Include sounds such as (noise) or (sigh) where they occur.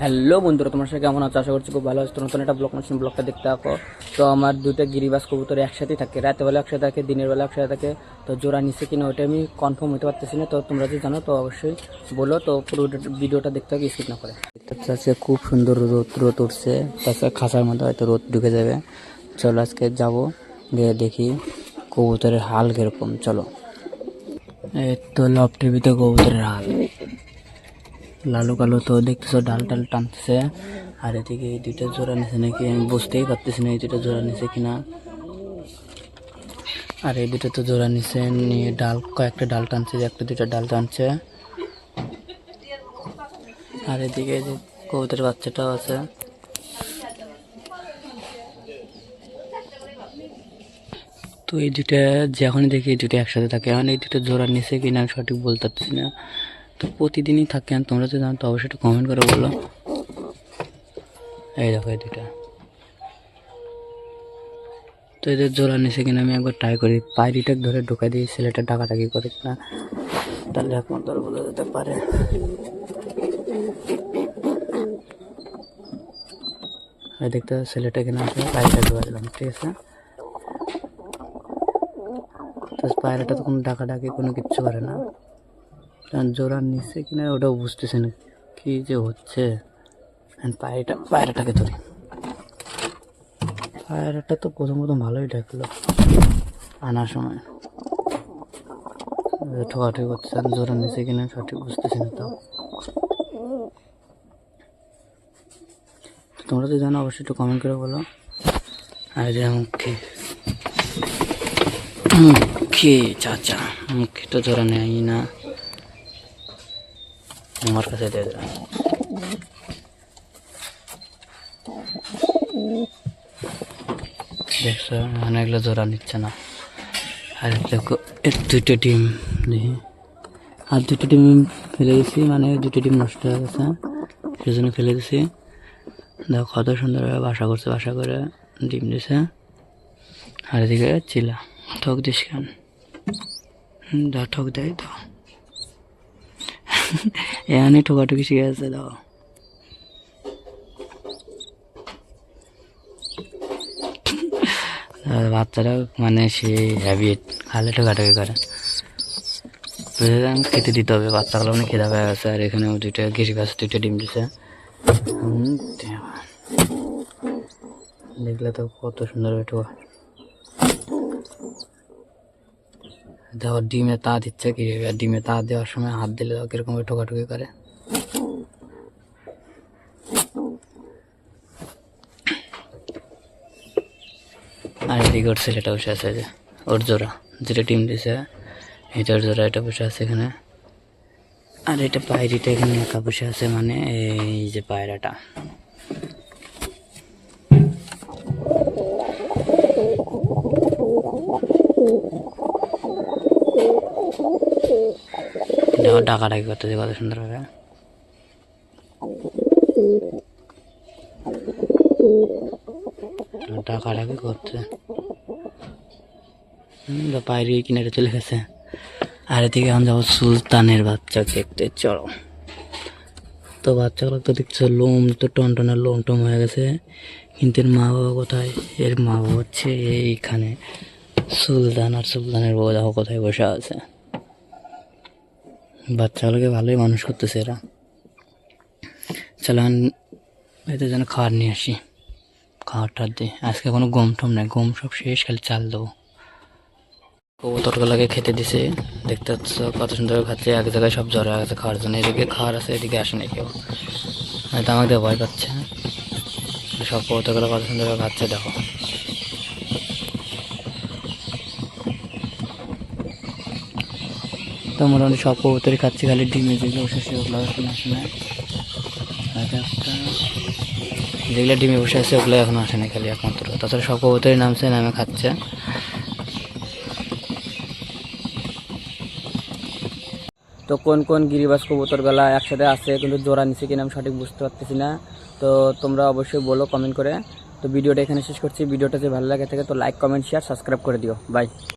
Hello বন্ধুরা তোমার সাথে কেমন আছো? আশা করছি খুব ভালো আছো। নতুন একটা ব্লগ মেশিন ব্লগটা দেখতে থাকো। তো আমার দুইটা গিরিবাস কবুতর একসাথেই থাকে। রাতের বেলা একসাথে থাকে দিনের বেলা একসাথে থাকে। তো জোড়া নিচ্ছে কিনা ওটা আমি কনফার্ম হতে পারতেছি না। তো তোমরা যদি জানো তো অবশ্যই বলো। তো পুরো ভিডিওটা দেখতে হবে স্কিপ না করে। আজকে খুব সুন্দর রোদ রোদ উঠছে। তাছাড়া খাসার মধ্যে হয়তো রোদ ঢুকে যাবে। চলো আজকে যাব গিয়ে দেখি কবুতরের হাল কীরকম। চলো। এই তো লফটের ভিতরে কবুতরের হাল। লালু কালো তো দেখতেছো ডাল টাল টানতেছে। আর এদিকে এই দুইটা জোড়া নিছে নাকি আমি বুঝতেই পারতেছি না এই দুইটা জোড়া নিছে কিনা। আর এই দুটো তো জোড়া নিছে নিয়ে ডাল, কয়েকটা ডাল টানছে, একটা দুইটা ডাল টানছে। আর এদিকে যে কবুতরের বাচ্চাটাও আছে। তো এই দুটা যখনই দেখি এই দুটো একসাথে থাকে। এখন এই দুটো জোড়া নিছে কিনা আমি সঠিক বলতে পারতেছি না। তো প্রতিদিনই থাকে তোমরা যদি জানো তো অবশ্যই একটু কমেন্ট করে বলো। এই দেখো, এই দুটা তো এদের জোড়া নিচে কিনা আমি একবার ট্রাই করি। পায়রিটা ধরে ঢোকাই দিই ছেলেটা ডাকাটাকি করে কিনা। তাহলে একমাত্র বলে যেতে পারে। দেখতে ছেলেটা কিনা আছে, পায়রিটা ঢোকা দিলাম, ঠিক আছে? পায়রাটা তো কোনো ডাকাডাকি কোনো কিচ্ছু করে না। কারণ জোড়ার নিচে কিনা ওটাও বুঝতেছে না কি যে হচ্ছে। পায়রাটা, পায়রাটাকে ধরি। পায়রাটা তো প্রথম প্রথম ভালোই ডাকলো আনার সময়। ঠোকাঠুকি করতেছে আর জোড়ার নিচে কিনা সঠিক বুঝতেছি না তাও। তোমরা যদি জানো, অবশ্যই একটু কমেন্ট করে বলো। আর যে মুখে মুখে চাচা, মুখে তো জোড়া নেই না। আমার কাছে দিয়ে দেখছ মানে এগুলো জোড়া নিচ্ছে না। আর দেখো দুটো ডিম, দেখি। আর দুটো ডিম ফেলে দিছি মানে দুটো ডিম নষ্ট হয়ে গেছে। সেজন্য ফেলে দিছি। দেখো, কত সুন্দরভাবে বাসা করছে, বাসা করে ডিম দিছে। আর এদিকে চিলা ঠক দিস কেন? ঠক দেয় তো। (laughs) এখানে ঠোকাঠুকি শিখে আছে দাও। (laughs) বাচ্চারা মানে সেই হ্যাবিট খালে ঠোকাঠুকি করে। বুঝলাম খেতে দিতে হবে, বাচ্চাগুলো মানে খেতে পেয়ে গেছে, আর এখানে দুইটা গিরি গাছ, দুইটা ডিম দিছে। দেখলে তো কত সুন্দর ঠোকা। দেখো ডিমে তা দিচ্ছে কি? ডিমে তা দেওয়ার সময় হাত দিলে দেখো কীরকম করে ঠোকাঠুকি করে? আর এদিকে ওর ছেলেটা বসে আছে যে, ওর জোড়া, যেটা ডিম দিছে, এটার জোড়া, এটা বসে আছে এখানে। আর এটা পায়রিটা এখানে একা বসে আছে মানে এই যে পায়রাটা। দেখো ডাকাডাকি করতেছে কত সুন্দরভাবে। ডাকাডাকি করছে বাইরে চলে গেছে। আর এদিকে এখন যাব সুলতানের বাচ্চা দেখতে চলো। তো বাচ্চাগুলো তো দেখছ, লোম তো টনটনের লোম টম হয়ে গেছে। কিন্তু এর মা বাবা কোথায়? এর মা বাবা হচ্ছে এইখানে। সুলতান আর সুলতানের বউ দেখো কোথায় বসে আছে। বাচ্চাগুলোকে ভালোই মানুষ করতেছে এরা। চলো এতে যেন খাবার নিয়ে আসি। খাবারটা দিই আজকে কোনো গম টম নাই, গম সব শেষ, খালি চাল দেবো। কবুতরগুলোকে খেতে দিছে। দেখতে পাচ্ছ কত সুন্দর খাচ্ছে, এক জায়গায় সব জ্বর গেছে খাওয়ার জন্য। এদিকে খাওয়ার আছে, এদিকে আসে না কেউ। হয়তো আমাকে ভয় পাচ্ছে। সব কবুতরগুলো কত সুন্দর খাচ্ছে, দেখো। তো মোটামুটি সব কবুতরই খাচ্ছে, খালি ডিমে যেগুলো বসে সেগুলো এখন আসে না যেগুলো ডিমে বসে আছে ওগুলো এখন আসে না খালি একমাত্র। তাছাড়া সব কবুতরই নামছে, নামে খাচ্ছে। তো কোন কোন গিরিবাস কবুতরগুলা একসাথে আছে, কিন্তু জোড়া নিচে কিনা আমি সঠিক বুঝতে পারতেছি না। তো তোমরা অবশ্যই বলো কমেন্ট করে। তো ভিডিওটা এখানে শেষ করছি। ভিডিওটা যদি ভালো লাগে থাকে তো লাইক কমেন্ট শেয়ার সাবস্ক্রাইব করে দিও। বাই